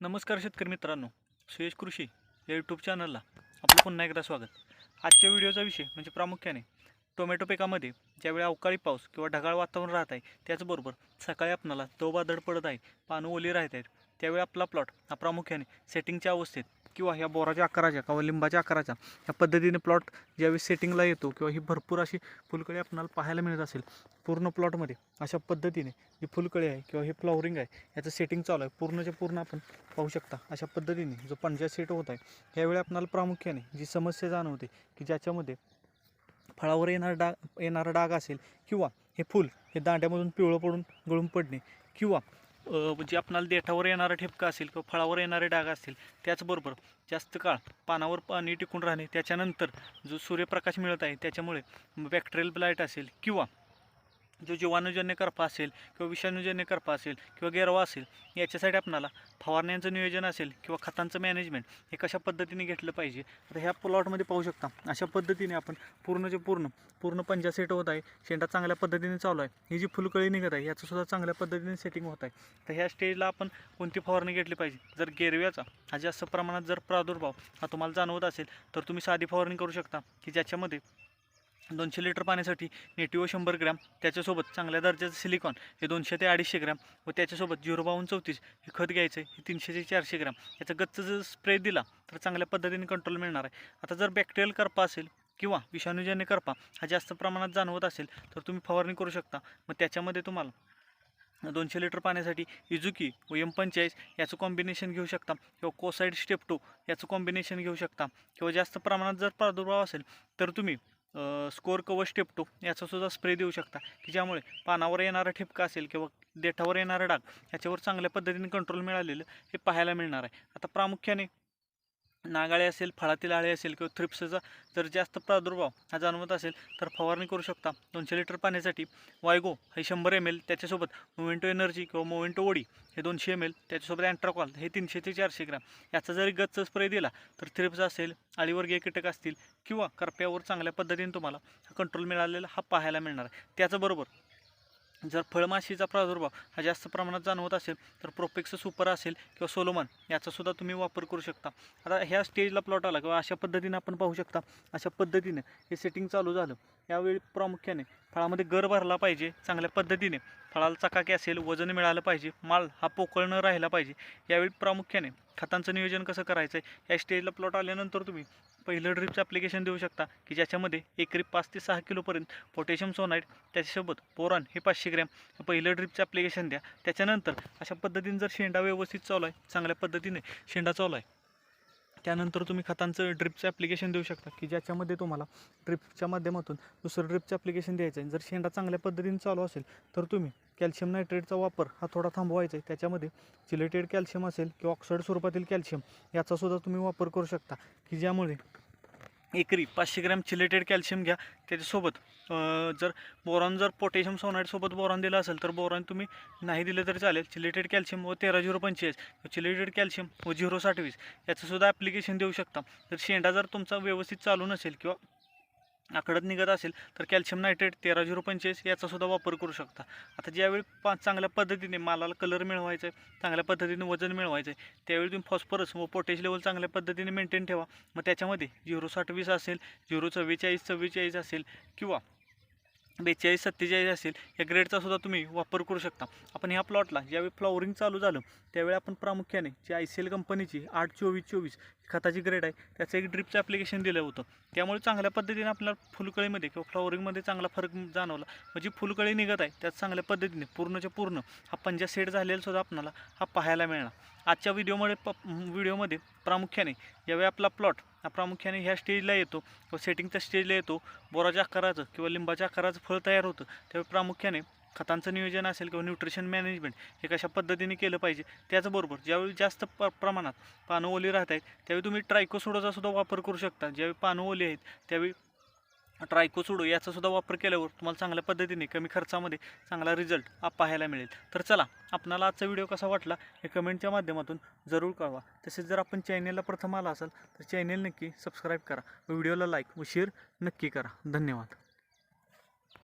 नमस्कार शेतकरी मित्रांनो सुयश कृषी या यूट्यूब चॅनलला आपलं पुन्हा एकदा स्वागत. आजच्या व्हिडिओचा विषय म्हणजे प्रामुख्याने टोमॅटो पिकामध्ये ज्यावेळी अवकाळी पाऊस किंवा ढगाळ वातावरण राहत आहे त्याचबरोबर सकाळी आपणाला दवबादड पडत आहे पानं ओली राहत आहेत त्यावेळी आपला प्लॉट हा प्रामुख्याने सेटिंगच्या अवस्थेत किंवा ह्या बोराच्या आकाराच्या किंवा लिंबाच्या आकाराच्या ह्या पद्धतीने प्लॉट ज्यावेळी सेटिंगला येतो किंवा ही भरपूर अशी फुलकळी आपणाला पाहायला मिळत असेल पूर्ण प्लॉटमध्ये अशा पद्धतीने जी फुलकळी आहे किंवा हे फ्लॉवरिंग आहे याचं सेटिंग चालू आहे. पूर्णच्या पूर्ण आपण पाहू शकता अशा पद्धतीने जो पंजा सेट होत आहे ह्यावेळी आपणाला प्रामुख्याने जी समस्या जाणवते की ज्याच्यामध्ये फळावर येणारा डाग येणारा डाग असेल किंवा हे फूल हे दांड्यामधून पिवळं पडून गळून पडणे किंवा जे म्हणजे आपणाला देठावर येणारा ठिपका असेल किंवा फळावर येणारे डाग असतील त्याचबरोबर जास्त काळ पानावर पाणी टिकून राहणे त्याच्यानंतर जो सूर्यप्रकाश मिळत आहे त्याच्यामुळे बॅक्टेरियल ब्लाईट असेल किंवा जो जीवाणूजन्य करपा असेल किंवा विषाणूजन्य करपा असेल किंवा गेरवा असेल याच्यासाठी आपणाला फवारण्यांचं नियोजन असेल किंवा खतांचं मॅनेजमेंट हे कशा पद्धतीने घेतलं पाहिजे? आता ह्या प्लॉटमध्ये पाहू शकता अशा पद्धतीने आपण पूर्णचे पूर्ण पूर्ण पंजा सेट होत आहे शेंडा चांगल्या पद्धतीने चालू आहे ही जी फुलकळी निघत आहे याचंसुद्धा चांगल्या पद्धतीने सेटिंग होत आहे. तर ह्या स्टेजला आपण कोणती फवारणी घेतली पाहिजे? जर गेरव्याचा हा जास्त प्रमाणात जर प्रादुर्भाव हा तुम्हाला जाणवत असेल तर तुम्ही साधी फवारणी करू शकता की ज्याच्यामध्ये दोनशे लिटर पाण्यासाठी नेटिओ शंभर ग्रॅम त्याच्यासोबत चांगल्या दर्जाचं सिलिकॉन हे दोनशे ते अडीचशे ग्रॅम व त्याच्यासोबत झिरो बावन्न चौतीस हे खत घ्यायचं आहे हे तीनशे ते चारशे ग्रॅम. याचा गच्च जर स्प्रे दिला तर चांगल्या पद्धतीने कंट्रोल मिळणार आहे. आता जर बॅक्टेरियल करपा असेल किंवा विषाणूजन्य करपा हा जास्त प्रमाणात जाणवत असेल तर तुम्ही फवारणी करू शकता. मग त्याच्यामध्ये तुम्हाला दोनशे लिटर पाण्यासाठी इजुकी व एम पंचेचाळीस याचं कॉम्बिनेशन घेऊ शकता किंवा कोसाईड स्टेप्टो याचं कॉम्बिनेशन घेऊ शकता किंवा जास्त प्रमाणात जर प्रादुर्भाव असेल तर तुम्ही स्कोर कवच स्टेप्टो याचासुद्धा स्प्रे देऊ शकता. की ज्यामुळे पानावर येणारा ठिपका असेल किंवा देठावर येणारा डाग याच्यावर चांगल्या पद्धतीने कंट्रोल मिळालेलं हे पाहायला मिळणार आहे. आता प्रामुख्याने नागाळे असेल फळातील आळे असेल किंवा थ्रिप्सचा जर जास्त प्रादुर्भाव हा जाणवत असेल तर फवारणी करू शकता. दोनशे लिटर पाण्यासाठी वायगो हे शंभर एम एल त्याच्यासोबत मोमेंटो एनर्जी किंवा मोमेंटो ओडी हे दोनशे एम एल त्याच्यासोबत अँट्राकॉल हे तीनशे ते चारशे ग्रॅम. याचा जरी गच्च स्प्रे दिला तर थ्रिप्स असेल आळीवर्गीय कीटक असतील किंवा करप्यावर चांगल्या पद्धतीने तुम्हाला कंट्रोल मिळालेला हा पाहायला मिळणार आहे. त्याचबरोबर जर फळमाशीचा प्रादुर्भाव हा जास्त प्रमाणात जाणवत असेल तर प्रोपेक्स सुपर असेल किंवा सोलोमन याचासुद्धा तुम्ही वापर करू शकता. आता ह्या स्टेजला प्लॉट आला किंवा अशा पद्धतीने आपण पाहू शकता अशा पद्धतीने हे सेटिंग चालू झालं. यावेळी प्रामुख्याने फळामध्ये गर भरला पाहिजे चांगल्या पद्धतीने. फळाला चकाकी असेल वजन मिळालं पाहिजे माल हा पोकळ न राहिला पाहिजे. यावेळी प्रामुख्याने खतांचं नियोजन कसं करायचं आहे या स्टेजला प्लॉट आल्यानंतर तुम्ही पहिलं ड्रिपचं ॲप्लिकेशन देऊ शकता की ज्याच्यामध्ये एकरी पाच ते सहा किलोपर्यंत पोटॅशियम सोनाईट त्याच्यासोबत बोरॉन हे पाचशे ग्रॅम पहिलं ड्रिपचं ॲप्लिकेशन द्या. त्याच्यानंतर अशा पद्धतीने जर शेंडा व्यवस्थित चालू आहे चांगल्या पद्धतीने शेंडा चालू आहे त्यानंतर तुम्ही खतांचं ड्रिपचं ॲप्लिकेशन देऊ शकता की ज्याच्यामध्ये तुम्हाला ड्रिपच्या माध्यमातून दुसरं ड्रिपचं ॲप्लिकेशन द्यायचं आहे जर शेंडा चांगल्या पद्धतीने चालू असेल तर तुम्ही कॅल्शियम नायट्रेटचा वापर हा थोडा थांबवायचा आहे त्याच्यामध्ये चिलेटेड कॅल्शियम असेल किंवा ऑक्साईड स्वरूपातील कॅल्शियम याचासुद्धा तुम्ही वापर करू शकता की ज्यामुळे एकरी पाचशे ग्रॅम चिलेटेड कॅल्शियम घ्या. त्याच्यासोबत जर बोरॉन जर पोटॅशियम सोनाईटसोबत बोरॉन दिलं असेल तर बोरॉन तुम्ही नाही दिलं तरी चालेल. चिलेटेड कॅल्शियम व तेरा झिरो पंचेचाळीस. चिलेटेड कॅल्शियम व झिरो साठवीस. याचंसुद्धा ॲप्लिकेशन देऊ शकता. तर शेंडा जर तुमचा व्यवस्थित चालू नसेल किंवा आकडत निघत असेल तर कॅल्शियम नायट्रेट तेरा झिरो पंचेचाळीस याचासुद्धा वापर करू शकता. आता ज्यावेळी पा चांगल्या पद्धतीने मालाला कलर मिळवायचा आहे चांगल्या पद्धतीने वजन मिळवायचं आहे त्यावेळी तुम्ही फॉस्फरस व पोटॅश लेवल चांगल्या पद्धतीने मेंटेन ठेवा. मग त्याच्यामध्ये झिरो साठवीस असेल झिरो चव्वेचाळीस चव्वेचाळीस असेल किंवा बेचाळीस सत्तेचाळीस असेल या ग्रेडचा सुद्धा तुम्ही वापर करू शकता. आपण ह्या प्लॉटला ज्यावेळी फ्लॉवरिंग चालू झालं त्यावेळी आपण प्रामुख्याने जी आय सी एल कंपनीची आठ चोवीस चोवीस खताची ग्रेड आहे त्याचं एक ड्रिपचं ॲप्लिकेशन दिलं होतं. त्यामुळे चांगल्या पद्धतीने आपल्याला फुलकळीमध्ये किंवा फ्लॉवरिंगमध्ये चांगला फरक जाणवला. म्हणजे फुलकळी निघत आहे त्यात चांगल्या पद्धतीने पूर्णच्या पूर्ण हा पंजा सेट झालेला सुद्धा आपल्याला हा पाहायला मिळणार. आजच्या व्हिडिओमध्ये प व्हिडिओमध्ये प्रामुख्याने ज्यावेळी आपला प्लॉट हा प्रामुख्याने ह्या स्टेजला येतो. व सेटिंगच्या स्टेजला येतो. बोराच्या आकाराचं किंवा लिंबाच्या आकाराचं फळ तयार होतं. त्यावेळी प्रामुख्याने खतांचं नियोजन असेल किंवा न्यूट्रिशन मॅनेजमेंट हे कशा पद्धतीने केलं पाहिजे त्याचबरोबर ज्यावेळी जास्त प प्रमाणात पानं ओली राहत आहेत त्यावेळी तुम्ही ट्रायकोसोडाचा सुद्धा वापर करू शकता. ज्यावेळी पानं ओली आहेत त्यावेळी ट्रायकोसोडो याचा सुद्धा वापर केल्यावर तुम्हाला चांगल्या पद्धतीने कमी खर्चामध्ये चांगला रिझल्ट आप पाहायला मिळेल. तर चला आपणाला आजचा व्हिडिओ कसा वाटला हे कमेंटच्या माध्यमातून जरूर कळवा. तसेच जर आपण चॅनेलला प्रथम आला असाल तर चॅनेल नक्की सबस्क्राईब करा. व्हिडिओला लाईक व शेअर नक्की करा. धन्यवाद.